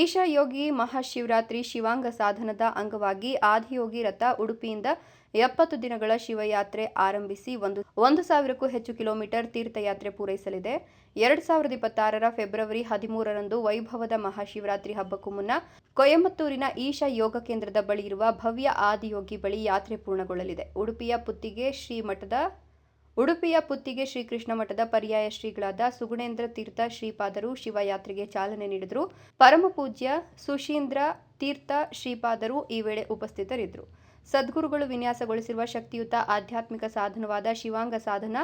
ಈಶಾ ಯೋಗಿ ಮಹಾಶಿವರಾತ್ರಿ ಶಿವಾಂಗ ಸಾಧನದ ಅಂಗವಾಗಿ ಆದಿಯೋಗಿ ರಥ ಉಡುಪಿಯಿಂದ ಎಪ್ಪತ್ತು ದಿನಗಳ ಶಿವಯಾತ್ರೆ ಆರಂಭಿಸಿ ಒಂದು ಒಂದು ಸಾವಿರಕ್ಕೂ ಹೆಚ್ಚು ಕಿಲೋಮೀಟರ್ ತೀರ್ಥಯಾತ್ರೆ ಪೂರೈಸಲಿದೆ. ಎರಡ್ ಸಾವಿರದ ಇಪ್ಪತ್ತಾರರ ಫೆಬ್ರವರಿ ಹದಿಮೂರರಂದು ವೈಭವದ ಮಹಾಶಿವರಾತ್ರಿ ಹಬ್ಬಕ್ಕೂ ಮುನ್ನ ಕೊಯಮತ್ತೂರಿನ ಈಶಾ ಯೋಗ ಕೇಂದ್ರದ ಬಳಿ ಇರುವ ಭವ್ಯ ಆದಿಯೋಗಿ ಬಳಿ ಯಾತ್ರೆ ಪೂರ್ಣಗೊಳ್ಳಲಿದೆ. ಉಡುಪಿಯ ಪುತ್ತಿಗೆ ಶ್ರೀ ಮಠದ ಉಡುಪಿಯ ಪುತ್ತಿಗೆ ಶ್ರೀಕೃಷ್ಣ ಮಠದ ಪರ್ಯಾಯ ಶ್ರೀಗಳಾದ ಸುಗುಣೇಂದ್ರ ತೀರ್ಥ ಶ್ರೀಪಾದರು ಶಿವಯಾತ್ರೆಗೆ ಚಾಲನೆ ನೀಡಿದರು. ಪರಮಪೂಜ್ಯ ಸುಶೀಂದ್ರ ತೀರ್ಥ ಶ್ರೀಪಾದರು ಈ ವೇಳೆ ಉಪಸ್ಥಿತರಿದ್ದರು. ಸದ್ಗುರುಗಳು ವಿನ್ಯಾಸಗೊಳಿಸಿರುವ ಶಕ್ತಿಯುತ ಆಧ್ಯಾತ್ಮಿಕ ಸಾಧನವಾದ ಶಿವಾಂಗ ಸಾಧನ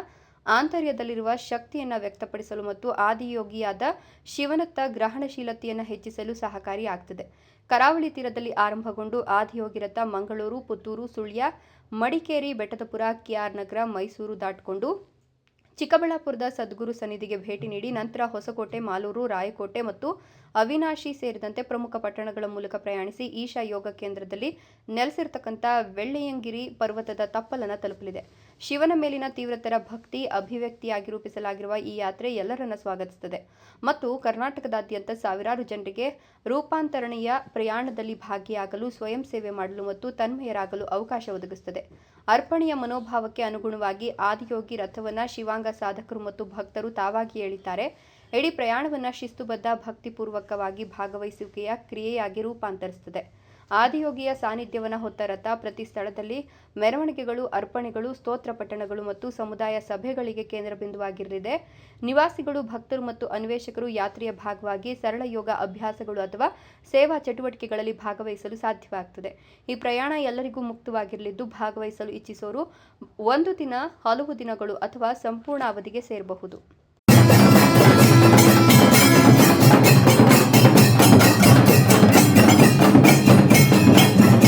ಆಂತರ್ಯದಲ್ಲಿರುವ ಶಕ್ತಿಯನ್ನು ವ್ಯಕ್ತಪಡಿಸಲು ಮತ್ತು ಆದಿಯೋಗಿಯಾದ ಶಿವನತ್ತ ಗ್ರಹಣಶೀಲತೆಯನ್ನು ಹೆಚ್ಚಿಸಲು ಸಹಕಾರಿಯಾಗ್ತದೆ. ಕರಾವಳಿ ತೀರದಲ್ಲಿ ಆರಂಭಗೊಂಡು ಆದಿಯೋಗಿರತ್ತ ಮಂಗಳೂರು, ಪುತ್ತೂರು, ಸುಳ್ಯ, ಮಡಿಕೇರಿ, ಬೆಟ್ಟದಪುರ, ಕೆಆರ್ ನಗರ, ಮೈಸೂರು ದಾಟಿಕೊಂಡು ಚಿಕ್ಕಬಳ್ಳಾಪುರದ ಸದ್ಗುರು ಸನ್ನಿಧಿಗೆ ಭೇಟಿ ನೀಡಿ ನಂತರ ಹೊಸಕೋಟೆ, ಮಾಲೂರು, ರಾಯಕೋಟೆ ಮತ್ತು ಅವಿನಾಶಿ ಸೇರಿದಂತೆ ಪ್ರಮುಖ ಪಟ್ಟಣಗಳ ಮೂಲಕ ಪ್ರಯಾಣಿಸಿ ಈಶಾ ಯೋಗ ಕೇಂದ್ರದಲ್ಲಿ ನೆಲೆಸಿರ್ತಕ್ಕಂಥ ವೆಳ್ಳೆಯಂಗಿರಿ ಪರ್ವತದ ತಪ್ಪಲನ್ನು ತಲುಪಲಿದೆ. ಶಿವನ ಮೇಲಿನ ತೀವ್ರತರ ಭಕ್ತಿ, ಅಭಿವ್ಯಕ್ತಿಯಾಗಿ ರೂಪಿಸಲಾಗಿರುವ ಈ ಯಾತ್ರೆ ಎಲ್ಲರನ್ನ ಸ್ವಾಗತಿಸುತ್ತದೆ. ಮತ್ತು ಕರ್ನಾಟಕದಾದ್ಯಂತ ಸಾವಿರಾರು ಜನರಿಗೆ ರೂಪಾಂತರಣೀಯ ಪ್ರಯಾಣದಲ್ಲಿ ಭಾಗಿಯಾಗಲು, ಸ್ವಯಂ ಸೇವೆ ಮಾಡಲು ಮತ್ತು ತನ್ಮಯರಾಗಲು ಅವಕಾಶ ಒದಗಿಸುತ್ತದೆ. ಅರ್ಪಣೆಯ ಮನೋಭಾವಕ್ಕೆ ಅನುಗುಣವಾಗಿ ಆದಿಯೋಗಿ ರಥವನ್ನು ಶಿವಾಂಗ ಸಾಧಕರು ಮತ್ತು ಭಕ್ತರು ತಾವಾಗಿ ಹೇಳಿದ್ದಾರೆ ಇಡೀ ಪ್ರಯಾಣವನ್ನು ಶಿಸ್ತುಬದ್ಧ ಭಕ್ತಿಪೂರ್ವಕವಾಗಿ ಭಾಗವಹಿಸುವಿಕೆಯ ಕ್ರಿಯೆಯಾಗಿ ರೂಪಾಂತರಿಸುತ್ತದೆ. ಆದಿಯೋಗಿಯ ಸಾನ್ನಿಧ್ಯವನ್ನು ಹೊತ್ತ ರಥ ಪ್ರತಿ ಸ್ಥಳದಲ್ಲಿ ಮೆರವಣಿಗೆಗಳು, ಅರ್ಪಣೆಗಳು, ಸ್ತೋತ್ರ ಪಠಣಗಳು ಮತ್ತು ಸಮುದಾಯ ಸಭೆಗಳಿಗೆ ಕೇಂದ್ರ ಬಿಂದುವಾಗಿರಲಿದೆ. ನಿವಾಸಿಗಳು, ಭಕ್ತರು ಮತ್ತು ಅನ್ವೇಷಕರು ಯಾತ್ರೆಯ ಭಾಗವಾಗಿ ಸರಳ ಯೋಗ ಅಭ್ಯಾಸಗಳು ಅಥವಾ ಸೇವಾ ಚಟುವಟಿಕೆಗಳಲ್ಲಿ ಭಾಗವಹಿಸಲು ಸಾಧ್ಯವಾಗುತ್ತದೆ ಈ ಪ್ರಯಾಣ ಎಲ್ಲರಿಗೂ ಮುಕ್ತವಾಗಿರಲಿದ್ದು ಭಾಗವಹಿಸಲು ಇಚ್ಛಿಸೋರು ಒಂದು ದಿನ, ಹಲವು ದಿನಗಳು ಅಥವಾ ಸಂಪೂರ್ಣ ಅವಧಿಗೆ ಸೇರಬಹುದು.